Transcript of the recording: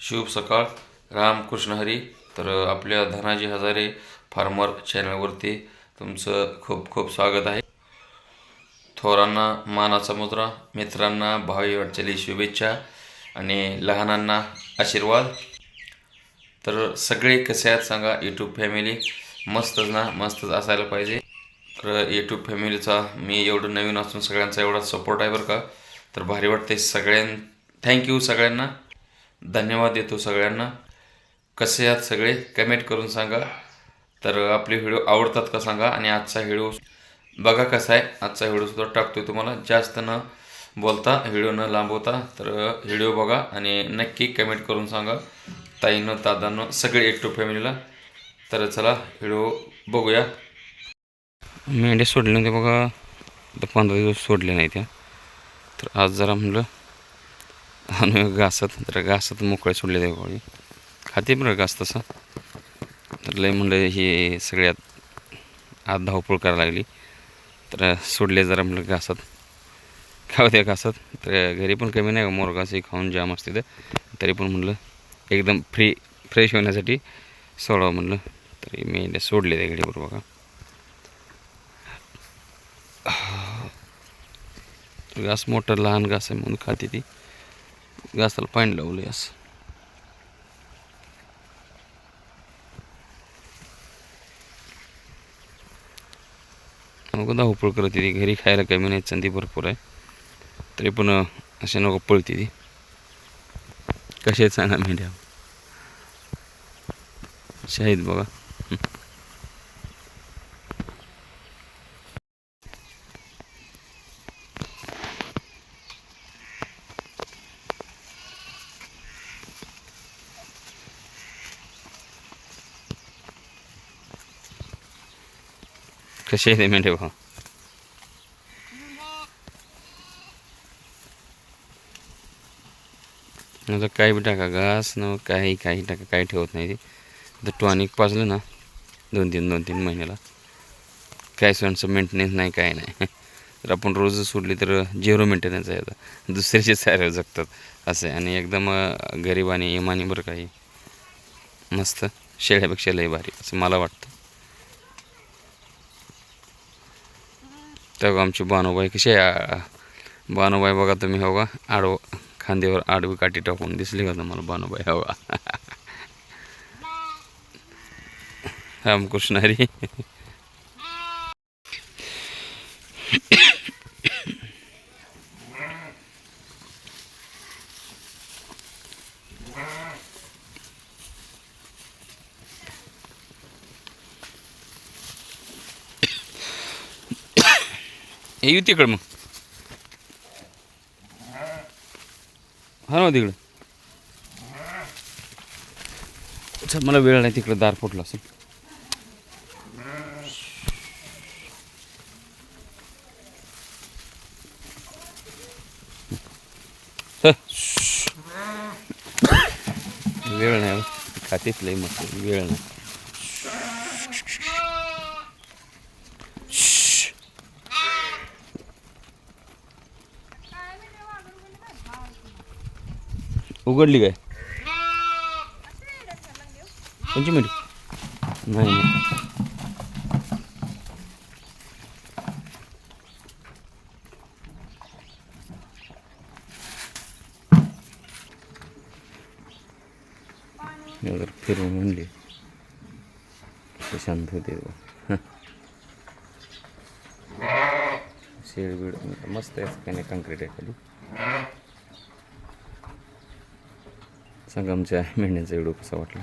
शुभ सकाळ. रामकृष्ण हरी. तर आपल्या धनाजी हजारे फार्मर चॅनलवरती तुमचं खूप खूप स्वागत आहे. थोरांना मानाचा मुद्रा मित्रांना भावी वाटचाली शुभेच्छा आणि लहानांना आशीर्वाद. तर सगळे कसे आहेत सांगा यूट्यूब फॅमिली मस्तच ना मस्तच असायला पाहिजे. तर यूट्यूब फॅमिलीचा मी एवढं नवीन असून सगळ्यांचा एवढा सपोर्ट आहे बरं का. तर भारी वाटते सगळ्यां थँक्यू सगळ्यांना. धन्यवाद देतो सगळ्यांना. कसे आहात सगळे? कमेंट करून सांगा. तर आपले व्हिडिओ आवडतात का सांगा. आणि आजचा व्हिडिओ बघा कसा आहे. आजचा व्हिडिओसुद्धा टाकतो आहे तुम्हाला. जास्त न बोलता व्हिडिओ न लांबवता तर व्हिडिओ बघा आणि नक्की कमेंट करून सांगा. ताईनं दादानं सगळे एकटू फॅमिलीला तर चला व्हिडिओ बघूया. मेंढ्या सोडले नव्हते बघा. पंधरा दिवस सोडले नाही त्या. तर आज जरा म्हणलं आणि घासत तर घासत मोकळे सोडले त्या गोळी खाते बरं घास तसं. तर लय म्हणलं हे सगळ्यात आत धावपळ करायला लागली. तर सोडले जरा म्हणलं घासत. खाऊ द्या घासत. तर घरी पण कमी नाही मोरगासी खाऊन जाम असते तर. तरी पण म्हणलं एकदम फ्री फ्रेश होण्यासाठी सोडावं म्हणलं. तरी मी सोडले त्या घरी बरोबर बघा. घास मोठं लहान घास आहे म्हणून खाते ती. घासाला पाणी लावले असं. नको धावपळ करते ती घरी खायला कमी नाही. चंदी भरपूर आहे. तरी पण असे नको पळते ती. कसे आहेत सांगा मेंढ्या शाहीद बघा. कसे आहे ते मेंढे भाऊ आता काही बी टाका घास न काही काही टाका काही ठेवत नाही ते. तर टॉनिक पाजलं ना दोन तीन दोन तीन महिन्याला. काय सोडचं मेंटेनन्स नाही काय नाही. तर आपण रोज सोडली तर झिरो मेंटेनन्स आहे आता. दुसऱ्याचे सारे जगतात असं आहे. आणि एकदम गरीब आणि इमानी बरं काही मस्त शेळ्यापेक्षा लय भारी असं मला वाटतं. तेव्हा आमची बानूबाई कशी बानूबाई बघा तुम्ही हो का आडव खांद्यावर आडवी काठी टाकून दिसली का तुम्हाला बानूबाई हो का रामकृष्ण हरी हे येऊ तिकडं मग. हा ना तिकडं अच्छा मला वेळ नाही तिकडं दार फुटलं असेल. वेळ नाही हो. लई मस्त वेळ नाही. उघडली काय? कोणची मिठी? नाही नाही. फिरून म्हणली. शांत होते शेड बीड मस्त आहे काही नाही काँक्रीट आहे खाली. सांगा आमच्या मेंढ्यांचा व्हिडिओ कसा वाटला?